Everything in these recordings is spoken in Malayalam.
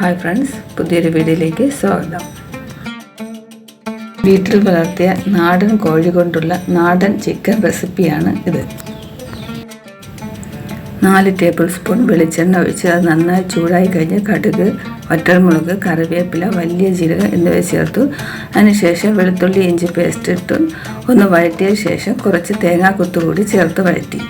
ഹായ് ഫ്രണ്ട്സ് പുതിയൊരു വീഡിയോയിലേക്ക് സ്വാഗതം. വീട്ടിൽ വളർത്തിയ നാടൻ കോഴി കൊണ്ടുള്ള നാടൻ ചിക്കൻ റെസിപ്പിയാണ് ഇത്. നാല് ടേബിൾ സ്പൂൺ വെളിച്ചെണ്ണ ഒഴിച്ച് അത് നന്നായി ചൂടായി കഴിഞ്ഞ് കടുക് ഒറ്റമുളക് കറിവേപ്പില വലിയ ജീരകം എന്നിവ ചേർത്തു. അതിനുശേഷം വെളുത്തുള്ളി ഇഞ്ചി പേസ്റ്റ് ഇട്ട്. ഒന്ന് വഴറ്റിയ ശേഷം കുറച്ച് തേങ്ങാക്കൊത്തു കൂടി ചേർത്ത് വഴറ്റി.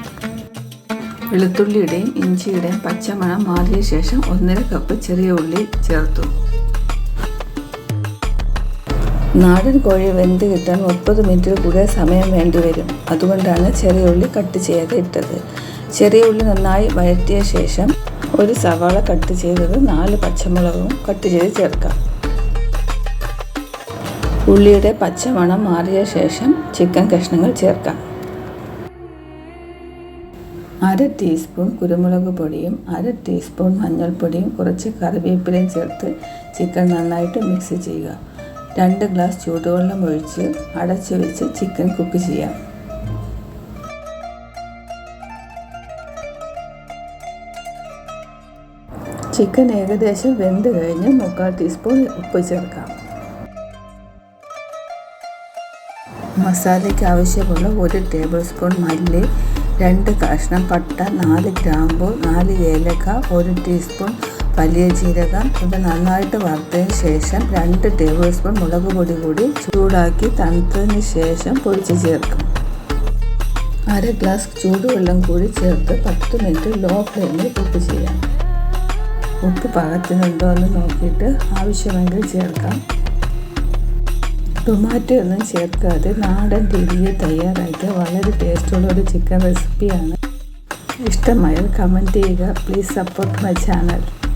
വെളുത്തുള്ളിയുടെയും ഇഞ്ചിയുടെയും പച്ചമണം മാറിയ ശേഷം ഒന്നര കപ്പ് ചെറിയ ഉള്ളി ചേർത്തു. നാടൻ കോഴി വെന്ത് കിട്ടാൻ മുപ്പത് മിനിറ്റിൽ കൂടുതൽ സമയം വേണ്ടിവരും അതുകൊണ്ടാണ് ചെറിയ ഉള്ളി കട്ട് ചെയ്യാതെ ഇട്ടത്. ചെറിയ ഉള്ളി നന്നായി വഴറ്റിയ ശേഷം ഒരു സവാള കട്ട് ചെയ്തത് നാല് പച്ചമുളകും കട്ട് ചെയ്ത് ചേർക്കാം. ഉള്ളിയുടെ പച്ചമണം മാറിയ ശേഷം ചിക്കൻ കഷ്ണങ്ങൾ ചേർക്കാം. അര ടീസ്പൂൺ കുരുമുളക് പൊടിയും അര ടീസ്പൂൺ മഞ്ഞൾപ്പൊടിയും കുറച്ച് കറിവേപ്പിലയും ചേർത്ത് ചിക്കൻ നന്നായിട്ട് മിക്സ് ചെയ്യുക. രണ്ട് ഗ്ലാസ് ചൂടുവെള്ളം ഒഴിച്ച് അടച്ചു വെച്ച് ചിക്കൻ കുക്ക് ചെയ്യാം. ചിക്കൻ ഏകദേശം വെന്ത് കഴിഞ്ഞ് മുക്കാൽ ടീസ്പൂൺ ഉപ്പ് ചേർക്കാം. മസാലയ്ക്ക് ആവശ്യമുള്ള ഒരു ടേബിൾ സ്പൂൺ മല്ലി രണ്ട് കഷ്ണം പട്ട നാല് ഗ്രാമ്പു നാല് ഏലക്ക ഒരു ടീസ്പൂൺ വലിയ ജീരകം. ഇവ നന്നായിട്ട് വറുത്തതിന് ശേഷം രണ്ട് ടേബിൾ സ്പൂൺ മുളക് പൊടി കൂടി ചൂടാക്കി തണുത്തതിന് ശേഷം പൊടിച്ച് ചേർക്കും. അര ഗ്ലാസ് ചൂടുവെള്ളം കൂടി ചേർത്ത് പത്ത് മിനിറ്റ് ലോ ഫ്ലെയിമിൽ കുക്ക് ചെയ്യാം. ഉപ്പ് പാകത്തിനുണ്ടോ എന്ന് നോക്കിയിട്ട് ആവശ്യമെങ്കിൽ ചേർക്കാം. ടൊമാറ്റോ ഒന്നും ചേർക്കാതെ നാടൻ രീതിയിൽ തയ്യാറാക്കിയ വളരെ ടേസ്റ്റുള്ള ഒരു ചിക്കൻ റെസിപ്പിയാണ്. ഇഷ്ടമായാൽ കമന്റ് ചെയ്യുക. Please support my channel.